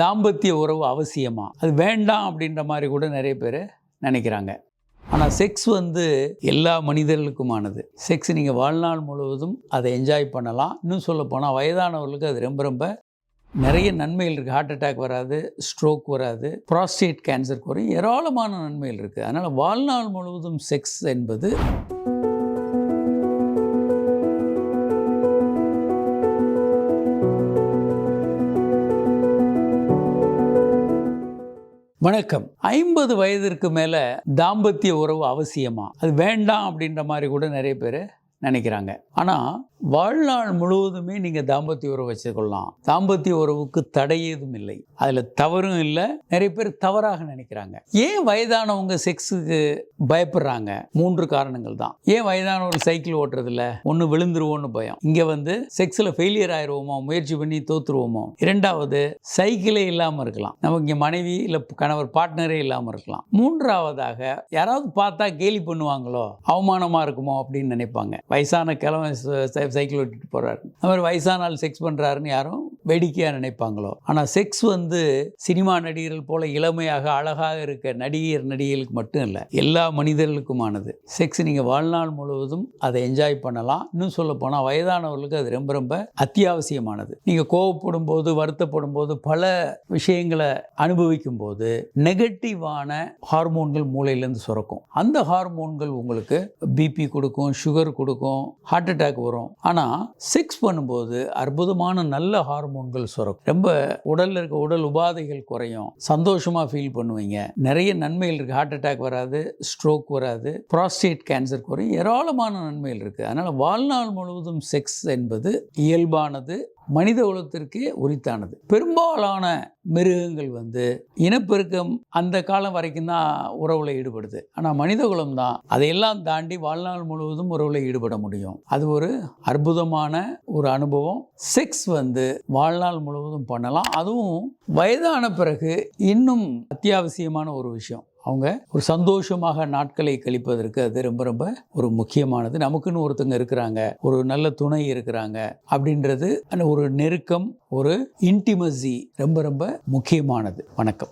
தாம்பத்திய உறவு அவசியமா? அது வேண்டாம் அப்படின்ற மாதிரி கூட நிறைய பேர் நினைக்கிறாங்க. ஆனால் செக்ஸ் வந்து எல்லா மனிதர்களுக்குமானது. செக்ஸ் நீங்கள் வாழ்நாள் முழுவதும் அதை என்ஜாய் பண்ணலாம். இன்னும் சொல்லப்போனால் வயதானவர்களுக்கு அது ரொம்ப ரொம்ப நிறைய நன்மைகள் இருக்குது ஹார்ட் அட்டாக் வராது ஸ்ட்ரோக் வராது ப்ராஸ்டேட் கேன்சர் குறையும். ஏராளமான நன்மைகள் இருக்குது அதனால் வாழ்நாள் முழுவதும் செக்ஸ் என்பது வணக்கம். ஐம்பது வயதிற்கு மேலே தாம்பத்திய உறவு அவசியமா? அது வேண்டாம் அப்படின்ற மாதிரி கூட நிறைய பேர் நினைக்கிறாங்க. ஆனால் வாழ்நாள் முழுவதுமே நீங்கள் தாம்பத்திய உறவு வச்சுக்கொள்ளலாம். தாம்பத்திய உறவுக்கு தடை ஏதும் இல்லை. அதில் தவறும் இல்லை. நிறைய பேர் தவறாக நினைக்கிறாங்க. ஏன் வயதானவங்க செக்ஸுக்கு பயப்படுறாங்க? மூன்று காரணங்கள் தான். ஏன் வயதானவங்க சைக்கிள் ஓட்டுறதில்ல? ஒன்று விழுந்துருவோன்னு பயம். இங்கே வந்து செக்ஸில் ஃபெயிலியர் ஆயிடுவோமோ முயற்சி பண்ணி தோத்துருவோமோ? இரண்டாவது சைக்கிளே இல்லாமல் இருக்கலாம். நமக்கு இங்கே மனைவி இல்லை கணவர் பார்ட்னரே இல்லாமல் இருக்கலாம். மூன்றாவதாக யாராவது பார்த்தா கேலி பண்ணுவாங்களோ? அவமானமாக இருக்குமோ? அப்படின்னு நினைப்பாங்க. வயசான கிழமை சைக்கிள் ஓட்டிட்டு போகிறாரு அது மாதிரி வயசான ஆள் செக்ஸ் பண்ணுறாருன்னு யாரும் வேடிக்கையாக நினைப்பாங்களோ? ஆனால் செக்ஸ் வந்து சினிமா நடிகர்கள் போல இளமையாக அழகாக இருக்க நடிகர் நடிகைகளுக்கு மட்டும் இல்லை எல்லா மனிதர்களுக்குமானது. செக்ஸ் நீங்கள் வாழ்நாள் முழுவதும் அதை என்ஜாய் பண்ணலாம். இன்னும் சொல்ல போனால் வயதானவர்களுக்கு அது ரொம்ப ரொம்ப அத்தியாவசியமானது. நீங்கள் கோவப்படும் போது வருத்தப்படும் போது பல விஷயங்களை அனுபவிக்கும் போது நெகட்டிவான ஹார்மோன்கள் மூளையிலேருந்து சுரக்கும். அந்த ஹார்மோன்கள் உங்களுக்கு பிபி கொடுக்கும் சுகர் கொடுக்கும் ஹார்ட் அட்டாக் வரும். ஆனால் செக்ஸ் பண்ணும்போது அற்புதமான நல்ல ஹார்மோன் ஹார்மோன்கள் சுரக்கும். ரொம்ப உடலில் இருக்க உடல் உபாதைகள் குறையும். சந்தோஷமாக ஃபீல் பண்ணுவீங்க. நிறைய நன்மைகள் இருக்குது ஹார்ட் அட்டாக் வராது ஸ்ட்ரோக் வராது ப்ராஸ்டேட் கேன்சர் குறையும். ஏராளமான நன்மைகள் இருக்குது அதனால் வாழ்நாள் முழுவதும் செக்ஸ் என்பது இயல்பானது மனித குலத்திற்கே உரித்தானது. பெரும்பாலான மிருகங்கள் வந்து இனப்பெருக்கம் அந்த காலம் வரைக்கும் தான் உறவில் ஈடுபடுது. ஆனால் மனித குலம் தான் அதையெல்லாம் தாண்டி வாழ்நாள் முழுவதும் உறவில் ஈடுபட முடியும். அது ஒரு அற்புதமான ஒரு அனுபவம். செக்ஸ் வந்து வாழ்நாள் முழுவதும் பண்ணலாம். அதுவும் வயதான பிறகு இன்னும் அத்தியாவசியமான ஒரு விஷயம். அவங்க ஒரு சந்தோஷமாக நாட்களை கழிப்பதற்கு அது ரொம்ப ரொம்ப ஒரு முக்கியமானது. நமக்குன்னு ஒருத்தங்க இருக்கிறாங்க ஒரு நல்ல துணை இருக்கிறாங்க அப்படின்றது அந்த ஒரு நெருக்கம் ஒரு இன்டிமசி ரொம்ப ரொம்ப முக்கியமானது. வணக்கம்.